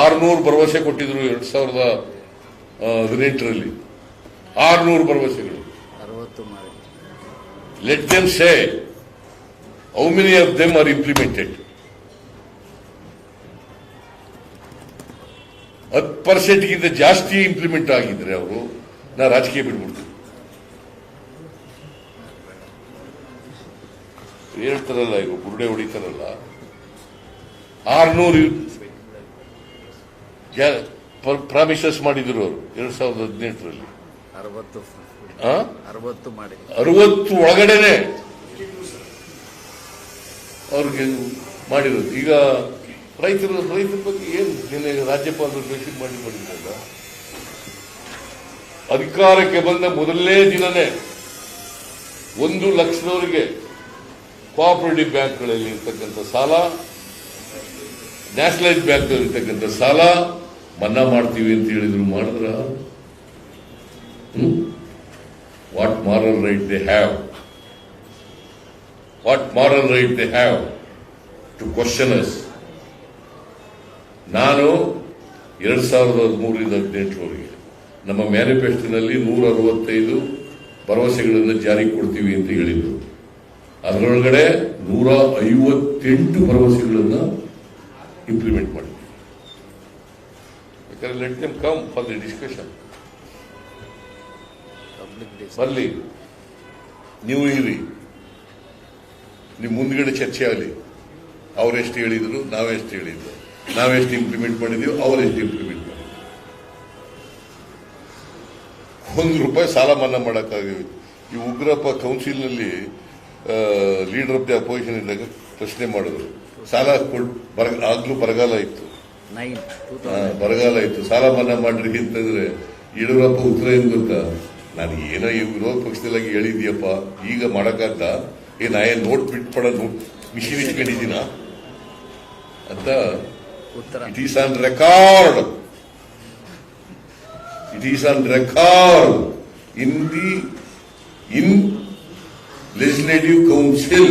ಆರ್ನೂರು ಭರವಸೆ ಕೊಟ್ಟಿದ್ರು ಎರಡ್ ಸಾವಿರದ ಹದಿನೆಂಟರಲ್ಲಿ. ಆರುನೂರು ಭರವಸೆಗಳು. Let them say how many of them are implemented ಹತ್ತು ಪರ್ಸೆಂಟ್ಗಿಂತ ಜಾಸ್ತಿ ಇಂಪ್ಲಿಮೆಂಟ್ ಆಗಿದ್ರೆ ಅವರು ನಾ ರಾಜಕೀಯ ಬಿಟ್ಬಿಡ್ತೀನಿ ಹೇಳ್ತಾರಲ್ಲ ಈಗ ಬುರುಡೆ ಹೊಡಿತಾರಲ್ಲ. ಆರ್ನೂರು ಪ್ರಾಮಿಸಸ್ ಮಾಡಿದ್ರು ಅವರು ಎರಡ್ ಸಾವಿರದ ಹದಿನೆಂಟರಲ್ಲಿ. ಅರವತ್ತು. ಒಳಗಡೆನೆ. ಅವ್ರಿಗೆ ಮಾಡಿರೋದು. ಈಗ ರೈತರು ರೈತರ ಬಗ್ಗೆ ಏನು ನಿನ್ನೆ ರಾಜ್ಯಪಾಲರು ಭೇಟಿ ಮಾಡಿ ಮಾಡಿದ್ರಲ್ಲ ಅಧಿಕಾರಕ್ಕೆ ಬಂದ ಮೊದಲನೇ ದಿನನೇ ಒಂದು ಲಕ್ಷದವರಿಗೆ ಕೋಆಪರೇಟಿವ್ ಬ್ಯಾಂಕ್ಗಳಲ್ಲಿ ಇರ್ತಕ್ಕಂಥ ಸಾಲ ನ್ಯಾಷನಲೈಸ್ ಬ್ಯಾಂಕ್ನಲ್ಲಿ ಇರ್ತಕ್ಕಂಥ ಸಾಲ ಮನ್ನಾ ಮಾಡ್ತೀವಿ ಅಂತ ಹೇಳಿದ್ರು ಮಾಡಿದ್ರ? What moral right they have what moral right they have to question us ನಾನು ಎರಡ್ ಸಾವಿರದ ಹದಿಮೂರರಿಂದ ಹದಿನೆಂಟರವರೆಗೆ ನಮ್ಮ ಮ್ಯಾನಿಫೆಸ್ಟೋನಲ್ಲಿ ನೂರ ಅರವತ್ತೈದು ಭರವಸೆಗಳನ್ನು ಜಾರಿ ಕೊಡ್ತೀವಿ ಅಂತ ಹೇಳಿದ್ರು. ಅದರೊಳಗಡೆ ನೂರ ಐವತ್ತೆಂಟು ಭರವಸೆಗಳನ್ನು ಇಂಪ್ಲಿಮೆಂಟ್ ಮಾಡಿದ್ವಿ. Them come for the discussion public ಡಿಸ್ ಬರಲಿ ನೀವು ಇರಿ. ನಿಮ್ಮ ಮುಂದ್ಗಡೆ ಚರ್ಚೆ ಆಗಲಿ. ಅವರೆಷ್ಟು ಹೇಳಿದ್ರು ನಾವೆಷ್ಟು ಹೇಳಿದ್ರು ನಾವೆಷ್ಟು ಇಂಪ್ಲಿಮೆಂಟ್ ಮಾಡಿದೀವಿ ಅವರೆಷ್ಟು ಇಂಪ್ಲಿಮೆಂಟ್ ಮಾಡಿದ್ವಿ ಒಂದು ರೂಪಾಯಿ ಸಾಲ ಮನ್ನಾ ಮಾಡೋಕ್ಕಾಗಿವೆ ಈ ಉಗ್ರಪ್ಪ ಕೌನ್ಸಿಲ್ನಲ್ಲಿ ಲೀಡರ್ ಆಫ್ ದಿ ಅಪೋಸಿಷನ್ ಇದ್ದಾಗ ಪ್ರಶ್ನೆ ಮಾಡಿದ್ರು. ಸಾಲ ಕೊಡ್ ಬರ ಆಗಲೂ ಬರಗಾಲ ಇತ್ತು. ಬರಗಾಲ ಇತ್ತು ಸಾಲ ಮನ್ನಾ ಮಾಡ್ರಿ ಅಂತಂದ್ರೆ ಯಡಿಯೂರಪ್ಪ ಉತ್ತರ ಏನ್ ಗೊತ್ತಾ? ನಾನು ಏನೋ ಈ ವಿರೋಧ ಪಕ್ಷದಲ್ಲಾಗಿ ಹೇಳಿದ್ಯಪ್ಪ. ಈಗ ಮಾಡಕಂತ ಏ ನಾ ಏನ್ ನೋಟ್ ಬಿಟ್ಪಡ ನೋಟ್ ಮಿಷಿನ್ ಇಟ್ಕೊಂಡಿದ್ದೀನ? ಅಂತ it is on record. It is on record. In the in legislative council